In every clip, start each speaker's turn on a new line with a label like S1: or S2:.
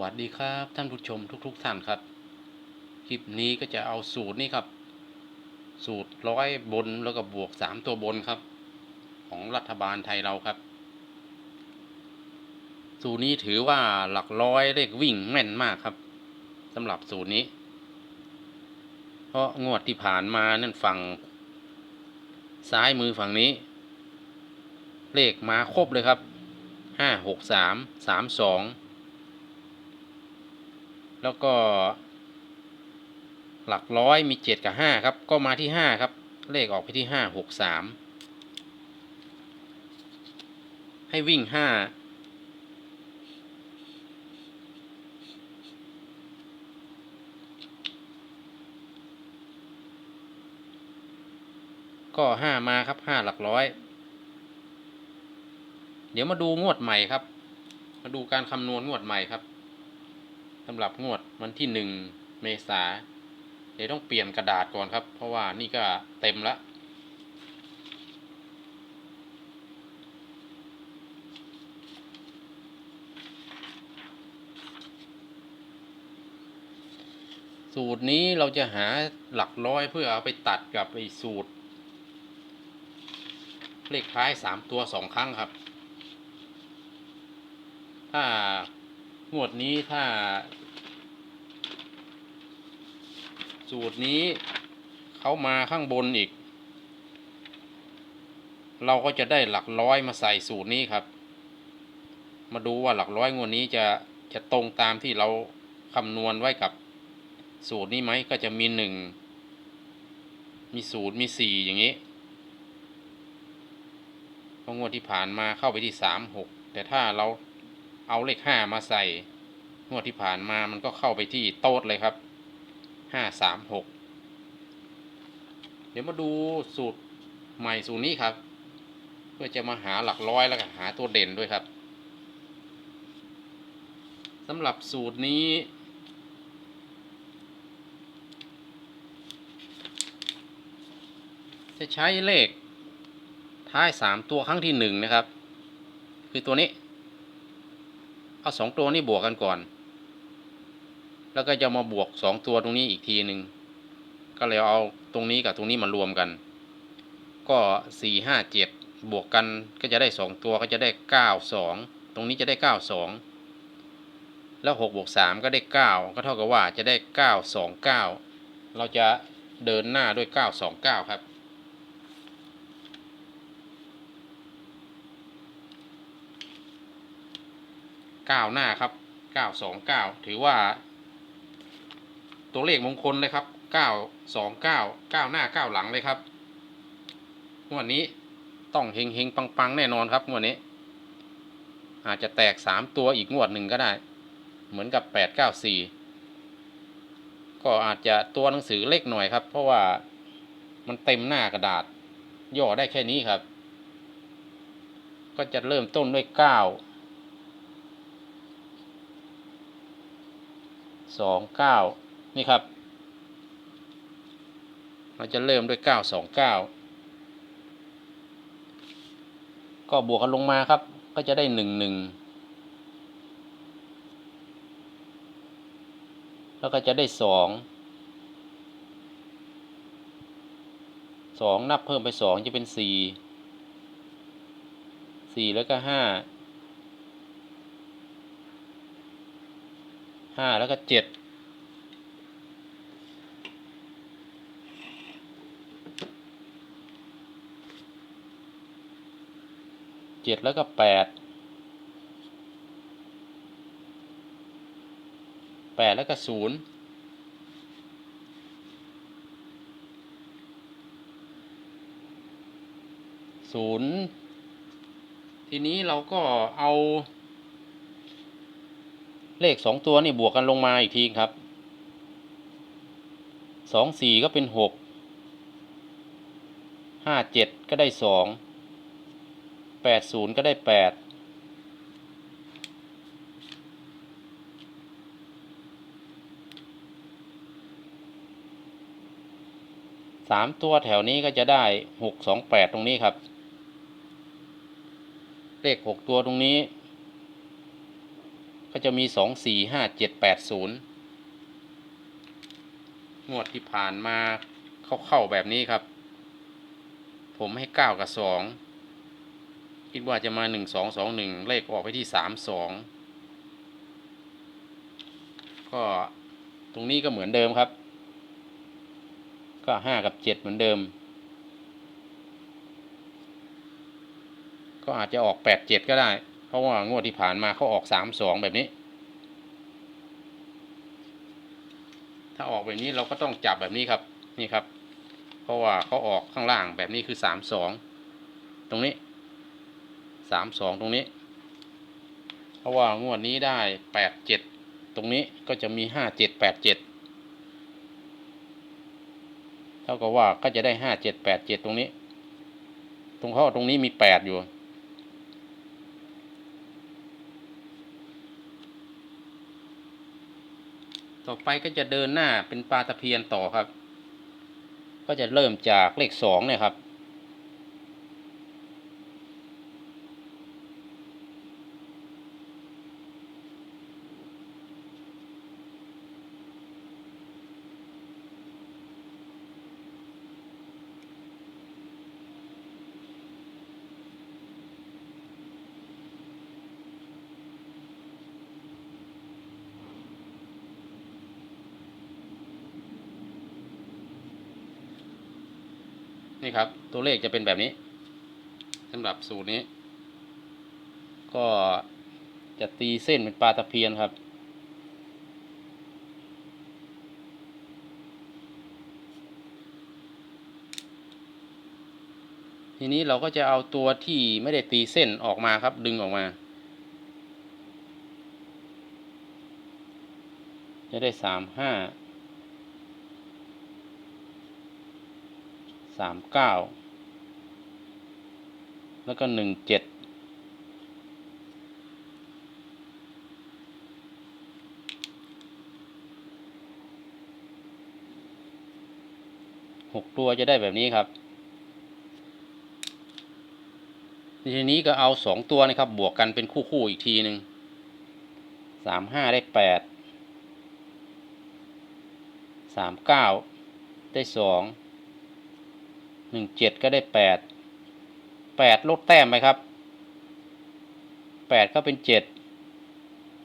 S1: วัสดีครับ ท่านผู้ชมทุก ๆ ท่านครับ คลิปนี้ก็จะเอาสูตรนี้ครับ สูตรร้อยบนแล้วก็บวกสามตัวบนครับ ของรัฐบาลไทยเราครับ สูตรนี้ถือว่าหลักร้อยเลขวิ่งแม่นมากครับสำหรับสูตรนี้ เพราะงวดที่ผ่านมานั่นฝั่งซ้ายมือฝั่งนี้ เลขมาครบเลยครับห้าหกสามสามสอง แล้วก็ หลักร้อยมีเจ็ดกับห้าครับ ก็มาที่ห้าครับ เลขออกไปที่ห้าหกสามให้วิ่งห้าก็ห้ามาครับห้าหลักร้อย เดี๋ยวมาดูงวดใหม่ครับ มาดูการคำนวณงวดใหม่ครับ สำหรับงวดวันที่หนึ่งเมษาเดี๋ยวต้องเปลี่ยนกระดาษก่อนครับ เพราะว่านี่ก็เต็มละสูตรนี้เราจะหาหลักร้อยเพื่อเอาไปตัดกับไอ้สูตร เลขท้ายสามตัวสองครั้งครับ ถ้า งวดนี้ถ้า สูตรนี้เขามาข้างบนอีก เราก็จะได้หลักร้อยมาใส่สูตรนี้ครับ มาดูว่าหลักร้อยงวดนี้จะจะตรงตามที่เราคำนวณไว้กับสูตรนี้ไหมก็จะมีหนึ่งมีศูนย์มีสี่อย่างนี้พราะงวดที่ผ่านมาเข้าไปที่สามหกแต่ถ้าเรา เอาเลขห้ามาใส่งวดที่ผ่านมามันก็เข้าไปที่โต๊ดเลยครับห้าสามหกเดี๋ยวมาดูสูตรใหม่สูตรนี้ครับ เพื่อจะมาหาหลักร้อยแล้วก็หาตัวเด่นด้วยครับสำหรับสูตรนี้ จะใช้เลขท้ายสามตัวครั้งที่หนึ่งนะครับ คือตัวนี้ เอาสองตัวนี้บวกกันก่อน แล้วก็จะมาบวกสองตัวตรงนี้อีกทีหนึ่งก็เลยเอาตรงนี้กับตรงนี้มารวมกัน ก็สี่ห้าเจ็ดบวกกันก็จะได้สองตัวก็จะได้เก้าสองตรงนี้จะได้เก้าสองแล้วหกบวกสามก็ได้เก้าก็เท่ากับว่าจะได้เก้าสองเก้าเราจะเดินหน้าด้วยเก้าสองเก้าครับ ก้าวหน้าครับเก้าสองเก้าถือว่า ตัวเลขมงคลเลยครับเก้าสองเก้าเก้าหน้าเก้าหลังเลยครับงวดนี้ต้องเฮงเฮงปังปังแน่นอนครับงวดนี้ อาจจะแตกสามตัวอีกงวดหนึ่งก็ได้ เหมือนกับแปดเก้าสี่ก็อาจจะตัวหนังสือเล็กหน่อยครับ เพราะว่ามันเต็มหน้ากระดาษ ย่อได้แค่นี้ครับ ก็จะเริ่มต้นด้วยเก้า สองเก้านี่ครับ เราจะเริ่มด้วยเก้าสองเก้าก็บวกกันลงมาครับ ก็จะได้หนึ่งหนึ่งแล้วก็จะได้สองสองนับเพิ่มไปสองจะเป็นสี่สี่แล้วก็ห้า ห้าแล้วก็เจ็ดเจ็ดแล้วก็แปดแปดแล้วก็ศูนย์ศูนย์ทีนี้เราก็เอา เลขสองตัวนี่บวกกันลงมาอีกทีครับสองสี่ก็เป็นหกห้าเจ็ดก็ได้สองแปดศูนย์ก็ได้แปดสามตัวแถวนี้ก็จะได้หกสองแปดตรงนี้ครับ เลขหกตัวตรงนี้ ก็จะมีสองสี่ห้าเจ็ดแปดศูนย์งวดที่ผ่านมาเข้าเข้าแบบนี้ครับ ผมให้เก้ากับสองคิดว่าจะมาหนึ่งสองสองหนึ่งเลขออกไปที่สามสองก็ตรงนี้ก็เหมือนเดิมครับ ก็ห้ากับเจ็ดเหมือนเดิม ก็อาจจะออกแปดเจ็ดก็ได้ เพราะว่างวดที่ผ่านมาเขาออกสามสองแบบนี้ ถ้าออกแบบนี้เราก็ต้องจับแบบนี้ครับนี่ครับ เพราะว่าเขาออกข้างล่างแบบนี้คือสามสองตรงนี้สามสองตรงนี้ เพราะว่างวดนี้ได้แปดเจ็ดตรงนี้ก็จะมีห้าเจ็ดแปดเจ็ดเท่ากับว่าก็จะได้ห้าเจ็ดแปดเจ็ดตรงนี้ ตรงข้อตรงนี้มีแปดอยู่ ต่อไปก็จะเดินหน้าเป็นปลาตะเพียนต่อครับ ก็จะเริ่มจากเลขสองเนี่ยครับ นี่ครับ ตัวเลขจะเป็นแบบนี้สำหรับสูตรนี้ ก็จะตีเส้นเป็นปลาตะเพียนครับ ทีนี้เราก็จะเอาตัวที่ไม่ได้ตีเส้นออกมาครับดึงออกมา จะได้สามห้า สามเก้าแล้วก็หนึ่งเจ็ดหกตัวจะได้แบบนี้ครับ ทีนี้ก็เอาสองตัวนะครับ บวกกันเป็นคู่คู่ๆอีกทีหนึ่งสามห้าได้แปดสามเก้าได้สอง หนึ่งเจ็ดก็ได้แปดแปดลดแต้มไปครับแปดก็เป็นเจ็ด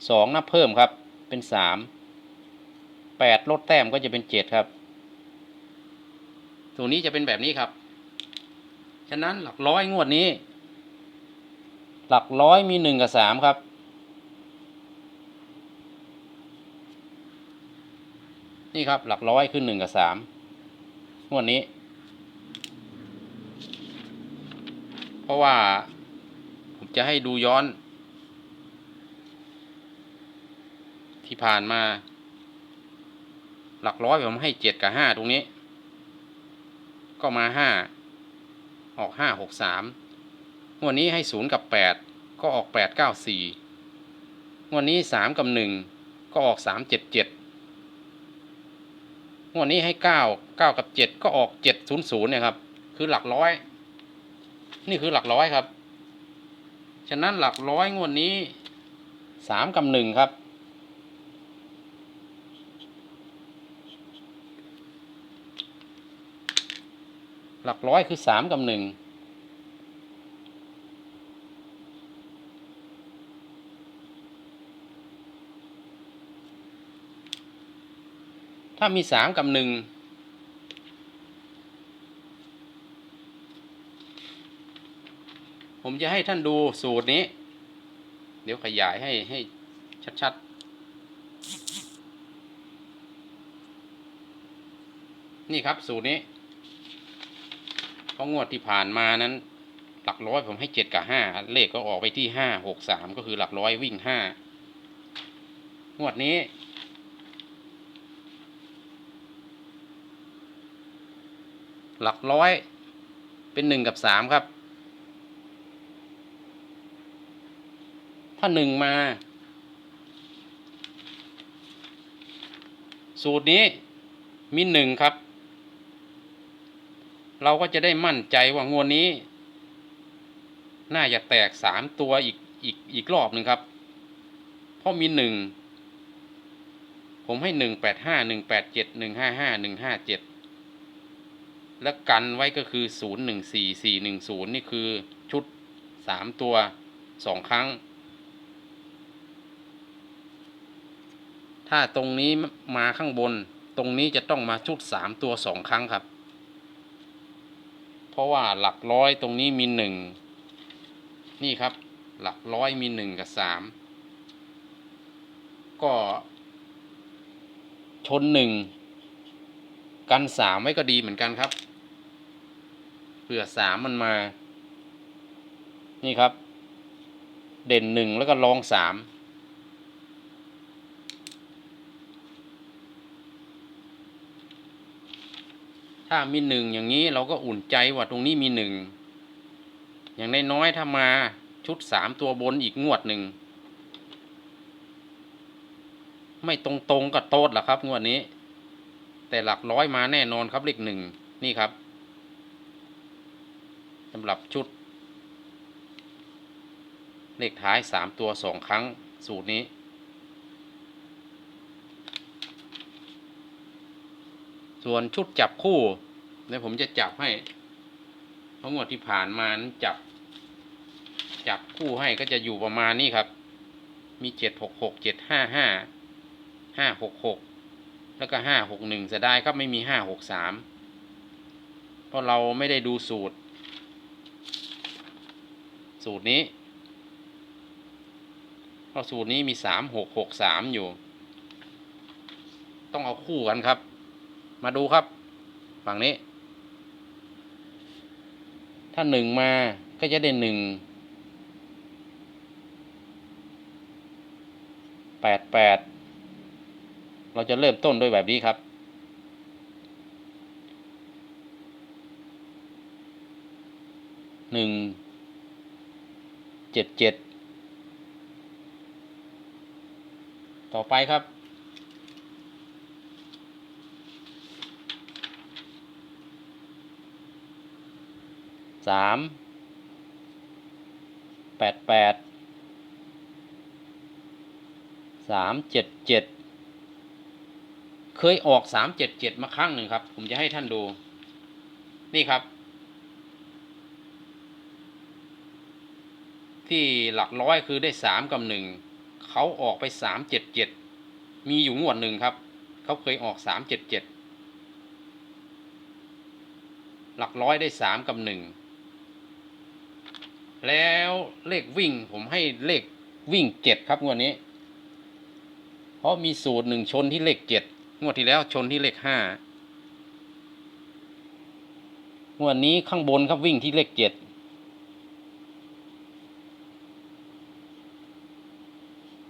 S1: สองนับเพิ่มครับเป็นสามแปดลดแต้มก็จะเป็นเจ็ดครับตัวนี้จะเป็นแบบนี้ครับ ฉะนั้นหลักร้อยงวดนี้ หลักร้อยมีหนึ่งกับสามครับ นี่ครับหลักร้อยคือหนึ่งกับสามงวดนี้ เพราะว่าผมจะให้ดูย้อน ที่ผ่านมา หลักร้อยผมให้เจ็ดกับห้าตรงนี้ ก็มาห้าออกห้าหกสามงวดนี้ให้ศูนย์กับแปดก็ออกแปดเก้าสี่งวดนี้สามกับหนึ่งก็ออกสามเจ็ดเจ็ดงวดนี้ให้เก้าเก้ากับเจ็ดก็ออกเจ็ดศูนย์ศูนย์เนี่ยครับ คือหลักร้อย นี่คือหลักร้อยครับ ฉะนั้นหลักร้อยงวดนี้สามกับหนึ่งครับ หลักร้อยคือสามกับหนึ่งถ้ามีสามกับหนึ่ง ผมจะให้ท่านดูสูตรนี้ เดี๋ยวขยายให้ให้ชัดๆ นี่ครับสูตรนี้เพราะงวดที่ผ่านมานั้น หลักร้อยผมให้เจ็ดกับห้าเลขก็ออกไปที่ห้าหกสามก็คือหลักร้อยวิ่งห้างวดนี้ หลักร้อยเป็นหนึ่งกับสามครับ ถ้าหนึ่งมา สูตรนี้มีหนึ่งครับ เราก็จะได้มั่นใจว่างวดนี้ น่าจะแตกสามตัวอีกอีกอีกรอบหนึ่งครับ เพราะราะมีหนึ่งผมให้หนึ่งแปดห้าหนึ่งแปดเจ็ดหนึ่งห้าห้าหนึ่งห้าเจ็ดแล้วกันไว้ก็คือศูนย์หนึ่งสี่สี่หนึ่งศูนย์นี่คือชุดสามตัวสองครั้ง ถ้าตรงนี้มาข้างบน ตรงนี้จะต้องมาชุดสามตัวสองครั้งครับ เพราะว่าหลักร้อยตรงนี้มีหนึ่งนี่ครับ หลักร้อยมีหนึ่งกับสามก็ชนหนึ่งกันสามไว้ก็ดีเหมือนกันครับเผื่อสามมันมา นี่ครับ เด่นหนึ่งแล้วก็รองสาม ถ้ามีหนึ่งอย่างนี้เราก็อุ่นใจว่าตรงนี้มีหนึ่ง อย่างน้อยๆถ้ามาชุดสามตัวบนอีกงวดหนึ่ง ไม่ตรงๆกับโต๊ดหรอกครับงวดนี้ แต่หลักร้อยมาแน่นอนครับเลขหนึ่งนี่ครับสำหรับชุด เลขท้ายสามตัวสองครั้งสูตรนี้ ส่วนชุดจับคู่เดี๋ยวผมจะจับให้เพราะงวดที่ผ่านมานั้นจับ จับคู่ให้ก็จะอยู่ประมาณนี้ครับ มีเจ็ดหกหกเจ็ดห้าห้าห้าหกหกแล้วก็ห้าหกหนึ่งจะได้ครับไม่มีห้าหกสามเพราะเราไม่ได้ดูสูตร สูตรนี้เพราะสูตรนี้มีสามหกหกสามอยู่ ต้องเอาคู่กันครับ มาดูครับ ฝั่งนี้ ถ้าหนึ่งมาก็จะได้หนึ่งแปดแปดเราจะเริ่มต้นด้วยแบบนี้ครับ หนึ่ง เจ็ดเจ็ด ต่อไปครับ สามแปดแปดสามเจ็ดเจ็ดเคยออกสามเจ็ดเจ็ดมาครั้งหนึ่งครับ ผมจะให้ท่านดู นี่ครับ ที่หลักร้อยคือได้สามกับหนึ่งเขาออกไปสามเจ็ดเจ็ดมีอยู่งวดหนึ่งครับ เขาเคยออกสามเจ็ดเจ็ดหลักร้อยได้สามกับหนึ่ง แล้วเลขวิ่งผมให้เลขวิ่งเจ็ดครับงวดนี้ เพราะมีสูตรหนึ่งชนที่เลขเจ็ดงวดที่แล้วชนที่เลขห้างวดนี้ข้างบนครับวิ่งที่เลขเจ็ด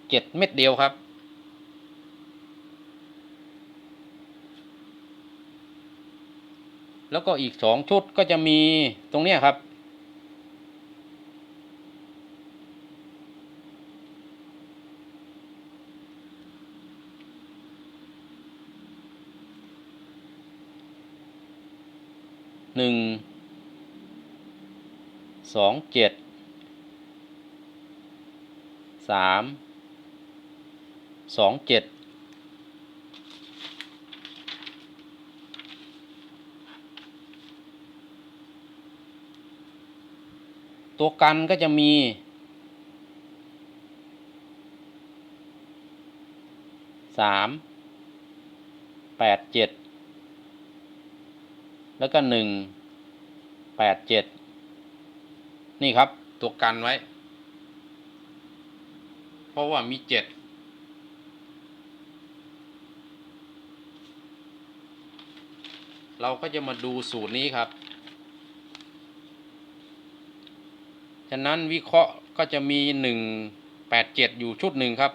S1: เจ็ดเม็ดเดียวครับ แล้วก็อีกสองชุดก็จะมีตรงเนี้ยครับ หนึ่งสองเจ็ดสามสองเจ็ดตัวกันก็จะมีสามแปดเจ็ด แล้วก็หนึ่งแปดเจ็ดนี่ครับ ตัวกันไว้ เพราะว่ามีเจ็ดเราก็จะมาดูสูตรนี้ครับ ฉะนั้นวิเคราะห์ก็จะมีหนึ่งแปดเจ็ดอยู่ชุดหนึ่งครับ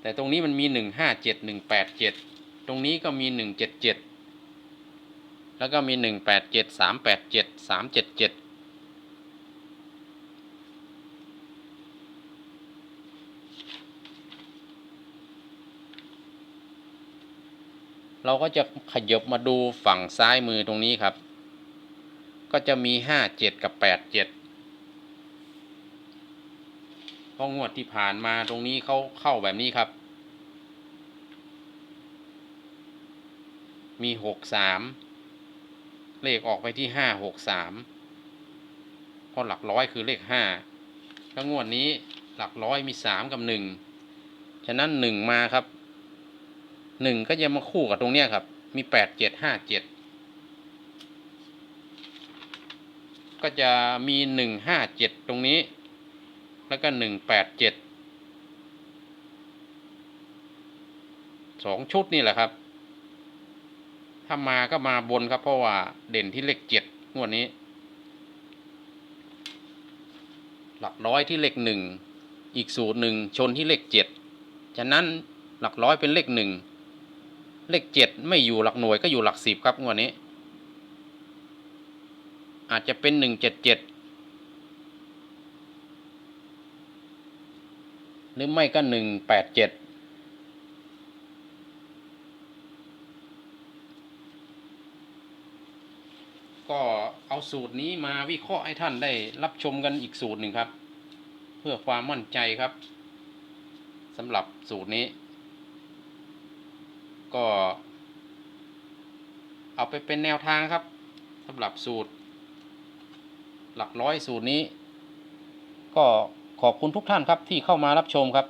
S1: แต่ตรงนี้มันมีหนึ่งห้าเจ็ดหนึ่งแปดเจ็ด ตรงนี้ก็มีหนึ่งเจ็ดเจ็ดแล้วก็มีหนึ่งแปดเจ็ดสามแปดเจ็ดสามเจ็ดเจ็ดเราก็จะขยบมาดูฝั่งซ้ายมือตรงนี้ครับ ก็จะมีห้าเจ็ดกับแปดเจ็ดพราะงวดที่ผ่านมาตรงนี้เขาเข้าแบบนี้ครับ มีหกสามเลขออกไปที่ห้าหกสามเพราะหลักร้อยคือเลขห้าแล้วงวดนี้หลักร้อยมีสามกับหนึ่งฉะนั้นหนึ่งมาครับหนึ่งก็จะมาคู่กับตรงเนี้ยครับ มีแปดเจ็ดห้าเจ็ดก็จะมีหนึ่งห้าเจ็ดตรงนี้ แล้วก็หนึ่งแปดเจ็ดสองชุดนี่แหละครับ ถ้ามาก็มาบนครับ เพราะว่าเด่นที่เลขเจ็ดงวดนี้ หลักร้อยที่เลขหนึ่งอีกสูตรหนึ่งชนที่เลขเจ็ดฉะนั้นหลักร้อยเป็นเลขหนึ่งเลขเจ็ดไม่อยู่หลักหน่วยก็อยู่หลักสิบครับงวดนี้ อาจจะเป็นหนึ่งเจ็ดเจ็ดหรือไม่ก็หนึ่งแปดเจ็ด ก็ เอาสูตรนี้มาวิเคราะห์ให้ท่านได้รับชมกันอีกสูตรหนึ่งครับ เพื่อความมั่นใจครับสำหรับสูตรนี้ ก็ เอาไปเป็นแนวทางครับสำหรับสูตร หลักร้อยสูตรนี้ ก็ขอบคุณทุกท่านครับที่เข้ามารับชมครับ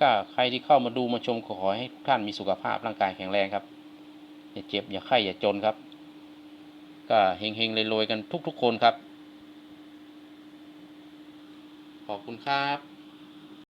S1: ก็ใครที่เข้ามาดูมาชมขอให้ทุกท่านมีสุขภาพร่างกายแข็งแรงครับ อย่าเจ็บอย่าไข้อย่าจนครับ ก็เฮงๆรวยๆกันทุกๆคนครับ ขอบคุณครับ